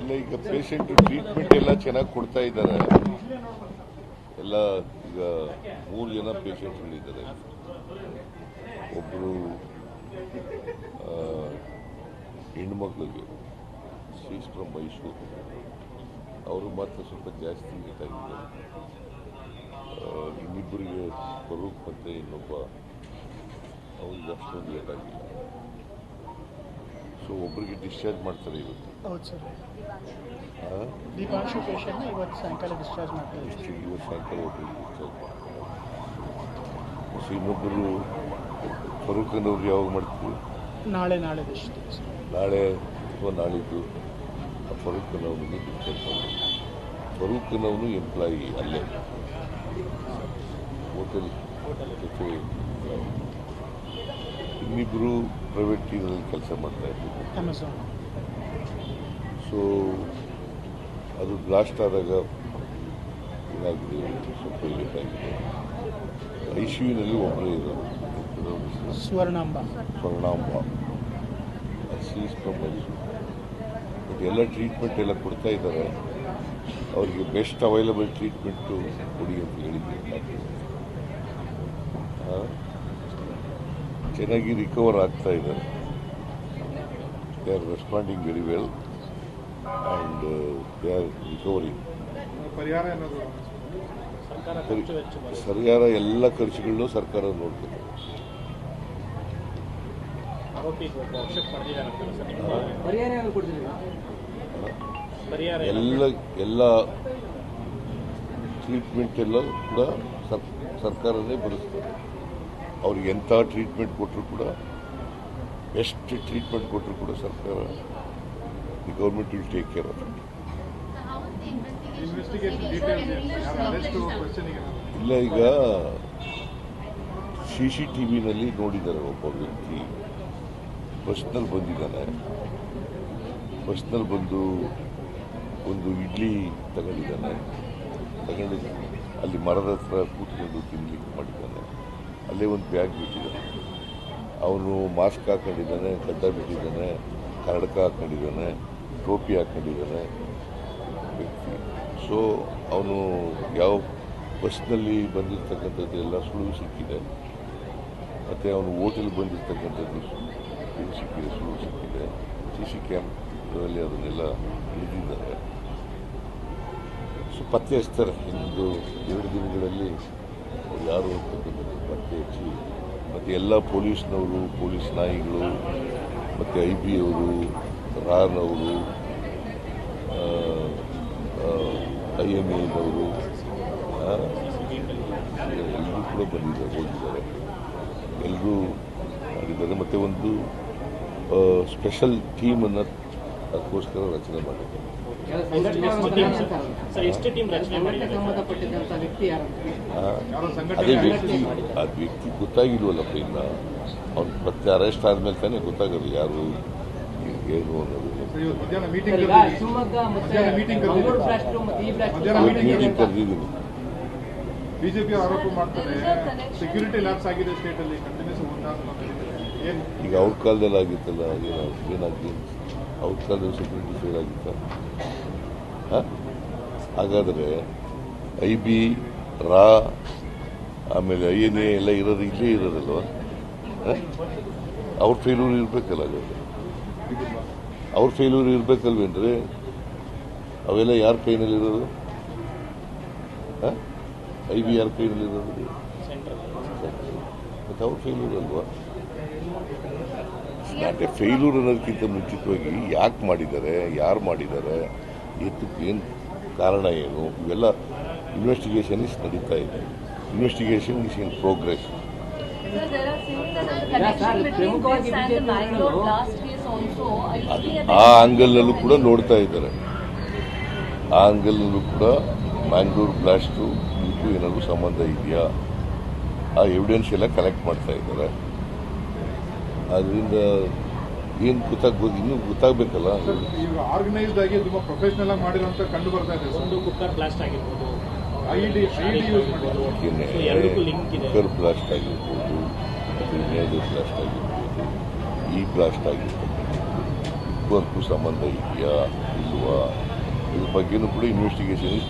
ಇಲ್ಲ ಈಗ patient treatment ಎಲ್ಲ ಚೆನ್ನಾಗಿ ಕೊಡ್ತಾ ಇದ್ದಾರೆ. ಎಲ್ಲ ಈಗ ಮೂರು ಜನ ಪೇಷಂಟ್ಗಳಿದ್ದಾರೆ ಒಬ್ಬರು ಹೆಣ್ಮಕ್ಳಿಗೆ ಶೀಸ್ ಫ್ರಮ್ ಮೈಸೂರು. ಅವರು ಮಾತ್ರ ಸ್ವಲ್ಪ ಜಾಸ್ತಿ ಆ, ಇನ್ನಿಬ್ಬರಿಗೆ ಫರೂಕ್ ಮತ್ತು ಇನ್ನೊಬ್ಬ ಅವ್ರಿಗೆ ಅಷ್ಟೊಂದು ಲೇಟ್ ಆಗಿಲ್ಲ ಸೊ ಒಬ್ಬರಿಗೆ ಡಿಸ್ಚಾರ್ಜ್ ಮಾಡ್ತಾರೆ ಇವತ್ತು. ಹೌದು ಸರ್. ಆ? ದೀಪಾಂಶು ಪೇಷಂಟ್ನ ಇವತ್ತು ಸಾಯಂಕಾಲ ಡಿಸ್ಚಾರ್ಜ್ ಮಾಡ್ತಾರೆ. ಇವತ್ತು ಸಾಯಂಕಾಲ ಒಬ್ಬರಿಗೆ ಡಿಸ್ಚಾರ್ಜ್ ಮಾಡ್ತಾರೆ. ಸೊ ಇನ್ನೊಬ್ಬರು ಅನ್ನೋರು ಯಾವಾಗ ಮಾಡ್ತೀವಿ? ನಾಳೆ ನಾಳೆ ನಾಳೆ ಅಥವಾ ನಾಳಿದ್ದು ಆ ಅನ್ನೋನಿಗೆ ಡಿಸ್ಚಾರ್ಜ್ ಮಾಡ್ತೀವಿ ಫರೂಕ್ ಅನ್ನೋನು ಎಂಪ್ಲಾಯಿ ಅಲ್ಲೇ. ಹೋಟೆಲ್ ಜೊತೆ ಇನ್ನಿಬ್ಬರು ಪ್ರೈವೇಟ್ ಟೀಮ್ನಲ್ಲಿ ಕೆಲಸ ಮಾಡ್ತಾ ಇದ್ರು ಅಮೆಝಾನ್ ಸೊ ಅದು ಬ್ಲಾಸ್ಟ್ ಆದಾಗ ಏನಾಗಿದೆ ಸ್ವಲ್ಪ ಲೇಟ್ ಆಗಿದೆ. ಐ ಸಿ ಯುನಲ್ಲಿ ಒಬ್ಬರೇ ಇರೋದು ಸ್ವರ್ಣಾಂಬ. ಸ್ವರ್ಣಾಂಬ. ಸೀಸ್ ಮೈಸೂರು ಎಲ್ಲ ಟ್ರೀಟ್ಮೆಂಟ್ ಎಲ್ಲ ಕೊಡ್ತಾ ಇದ್ದಾರೆ. ಅವರಿಗೆ ಬೆಸ್ಟ್ ಅವೈಲಬಲ್ ಟ್ರೀಟ್ಮೆಂಟು ಕೊಡಿ ಅಂತ ಹೇಳಿದ್ದೀನಿ? ಚೆನ್ನಾಗಿ ರಿಕವರ್ ಆಗ್ತಾ ಇದ್ದಾರೆ they are responding very well and they are recovering. ಸರಿಯಾದ ಎಲ್ಲ ಖರ್ಚುಗಳನ್ನು ಸರ್ಕಾರ ನೋಡ್ತದೆ? ಎಲ್ಲ ಎಲ್ಲ ಟ್ರೀಟ್ಮೆಂಟ್ ಎಲ್ಲ ಕೂಡ ಸರ್- ಸರ್ಕಾರನೇ ಭರಿಸ್ತದೆ ಅವ್ರಿಗೆ ಎಂಥ ಟ್ರೀಟ್ಮೆಂಟ್ ಕೊಟ್ಟರು ಕೂಡ ಎಷ್ಟು ಟ್ರೀಟ್ಮೆಂಟ್ ಕೊಟ್ಟರು ಕೂಡ ಸರ್ಕಾರ the government will take care of ಇಲ್ಲ ಈಗ ಸಿ ಸಿ ಟಿ ವಿನಲ್ಲಿ ನೋಡಿದ್ದಾರೆ ಒಬ್ಬ ವ್ಯಕ್ತಿ. ಬಸ್ನಲ್ಲಿ ಬಂದಿದ್ದಾನೆ. ಬಸ್ನಲ್ಲಿ ಬಂದು ಒಂದು ಇಡ್ಲಿ ತಗೊಂಡಿದ್ದಾನೆ. ತಗೊಂಡಿದ್ದಾನೆ. ಅಲ್ಲಿ ಮರದ ಹತ್ರ ಕೂತ್ಕೊಂಡು ತಿನ್ಲಿಕ್ಕೆ ಮಾಡಿದ್ದಾನೆ. ಅಲ್ಲೇ ಒಂದು ಬ್ಯಾಗ್ ಬಿಟ್ಟಿದ್ದಾನೆ ಅವನು ಮಾಸ್ಕ್ ಹಾಕೊಂಡಿದ್ದಾನೆ ಗಡ್ಡ ಬಿಟ್ಟಿದ್ದಾನೆ, ಕರಡಕ ಹಾಕೊಂಡಿದ್ದಾನೆ, ಟೋಪಿ ಹಾಕೊಂಡಿದ್ದಾನೆ. ವ್ಯಕ್ತಿ ಸೊ ಅವನು ಯಾವ ಬಸ್ನಲ್ಲಿ ಬಂದಿರತಕ್ಕಂಥದ್ದು ಎಲ್ಲ ಸುಳಿವು ಸಿಕ್ಕಿದೆ. ಮತ್ತು ಅವನು ಹೋಟೆಲ್ ಬಂದಿರತಕ್ಕಂಥದ್ದು ಇದು ಸಿಕ್ಕಿದೆ, ಸುಳಿವು ಸಿಕ್ಕಿದೆ. ಸಿ ಸಿ ಕ್ಯಾಮ್ರಲ್ಲಿ ಅದನ್ನೆಲ್ಲ ಹಿಡಿದಿದ್ದಾರೆ. ಸೊ ಪತ್ತೆ ಹಚ್ತಾರೆ ಇನ್ನೊಂದು ಎರಡು ದಿನಗಳಲ್ಲಿ ಯಾರು ಅಂತಕ್ಕಂಥದ್ದು ಪತ್ತೆ ಹಚ್ಚಿ ಮತ್ತು ಎಲ್ಲ ಪೊಲೀಸ್ನವರು, ಪೊಲೀಸ್ ನಾಯಿಗಳು, ಮತ್ತು ಐ ಬಿ ಅವರು ರಾನವರು ಐ ಎಂ ಎಲ್ನವರು ಎಲ್ಲರೂ ಕೂಡ ಬಂದಿದ್ದಾರೆ, ಹೋಗಿದ್ದಾರೆ. ಎಲ್ಲರೂ ಮಾಡಿದ್ದಾರೆ. ಮತ್ತು ಒಂದು ಸ್ಪೆಷಲ್ ಟೀಮನ್ನು ಅದಕ್ಕೋಸ್ಕರ ರಚನೆ ವ್ಯಕ್ತಿ ಆ, ಅದೇ ವ್ಯಕ್ತಿ ಆ ವ್ಯಕ್ತಿ ಗೊತ್ತಾಗಿಲ್ವಲ್ಲಪ್ಪ ಇನ್ನ ಅವ್ನು ಮತ್ತೆ ಅರೆಸ್ಟ್ ಆದ್ಮೇಲೆ ತಾನೇ ಗೊತ್ತಾಗೋದು ಯಾರು ಏನು ಅನ್ನೋದು. ಮೀಟಿಂಗ್ ಕರೆದಿದ್ದೀನಿ ಬಿಜೆಪಿ ಆರೋಪ ಮಾಡ್ತಾರೆ ಸೆಕ್ಯೂರಿಟಿ ಲ್ಯಾಬ್ಸ್ ಆಗಿದೆ ಸ್ಟೇಟ್ ಅಲ್ಲಿ ಕಂಟಿನ್ಯೂಸ್ ಈಗ ಅವ್ರ ಕಾಲದಲ್ಲಿ ಆಗಿತ್ತಲ್ಲ ಏನೋ ಏನಾಗಿ ಅವ್ರ ಕಾಲದಲ್ಲಿ ಸೆಕ್ಯೂರಿಟಿ ಫೇಲ್ ಆಗಿತ್ತ? ಹ? ಹಾಗಾದರೆ ಐ ಬಿ ರಾ ಆಮೇಲೆ ಐ ಎನ್ ಎ ಎಲ್ಲ ಇರೋದು ಇಲ್ಲೇ ಇರೋದಲ್ವ? ಹ? ಅವ್ರ ಫೇಲ್ಯೂರ್ ಇರಬೇಕಲ್ಲ ಹಾಗಾದ್ರೆ ಅವ್ರ ಫೇಲ್ಯೂರ್ ಇರಬೇಕಲ್ವೇನ್ರಿ? ಅವೆಲ್ಲ ಯಾರ ಕೈನಲ್ಲಿರೋದು ಐ ಬಿ ಯಾರ ಕೈನಲ್ಲಿರೋದು ಮತ್ತು ಅವ್ರ ಫೇಲ್ಯೂರ್ ಅಲ್ವಾ? ನಾಟ್ ಎ ಫೇಲ್ಯೂರ್ ಅನ್ನೋದಕ್ಕಿಂತ ಮುಂಚಿತವಾಗಿ ಯಾಕೆ ಮಾಡಿದ್ದಾರೆ ಯಾರು ಮಾಡಿದ್ದಾರೆ ಎತ್ತಕ್ಕೆ ಏನು ಕಾರಣ ಏನು ಇವೆಲ್ಲ ಇನ್ವೆಸ್ಟಿಗೇಷನ್ ಇಸ್ ನಡೀತಾ ಇದೆ. ಇನ್ವೆಸ್ಟಿಗೇಷನ್ ಇಸ್ ಇನ್ ಪ್ರೋಗ್ರೆಸ್ ಆ ಆಂಗಲ್ನಲ್ಲೂ ಕೂಡ ನೋಡ್ತಾ ಇದ್ದಾರೆ. ಆ ಆಂಗಲ್ನಲ್ಲೂ ಕೂಡ ಮ್ಯಾಂಗ್ಳೂರ್ ಬ್ಲಾಸ್ಟು ಇದಕ್ಕೂ ಏನಾದರೂ ಸಂಬಂಧ ಇದೆಯಾ? ಆ ಎವಿಡೆನ್ಸ್ ಎಲ್ಲ ಕಲೆಕ್ಟ್ ಮಾಡ್ತಾ ಇದ್ದಾರೆ. ಅದರಿಂದ ಏನು ಗೊತ್ತಾಗ ಇನ್ನೂ ಗೊತ್ತಾಗಬೇಕಲ್ಲ? ಈಗ ಆರ್ಗನೈಸ್ಡ್ ಆಗಿ ತುಂಬ ಪ್ರೊಫೆಷನಲ್ ಆಗಿ ಮಾಡಿರೋಂಥ ಕಂಡು ಬರ್ತಾ ಇದೆ ಒಂದು ಕುಕ್ಕರ್ ಬ್ಲಾಸ್ಟ್ ಆಗಿರ್ಬೋದು ಐ ಡಿ ಐ ಯೂಸ್ ಮಾಡಿರೋದು ಬ್ಲಾಸ್ಟ್ ಆಗಿರ್ಬೋದು ಗ್ರೆನೇಡ್ ಬ್ಲಾಸ್ಟ್ ಆಗಿರ್ಬೋದು ಈ ಬ್ಲಾಸ್ಟ್ ಆಗಿರ್ತಕ್ಕಂಥದ್ದು. ಇದಕ್ಕೂ ಸಂಬಂಧ ಇದೆಯಾ ಇಲ್ವಾ? ಇದ್ರ ಬಗ್ಗೆನೂ ಕೂಡ ಇನ್ವೆಸ್ಟಿಗೇಷನ್ ಇಸ್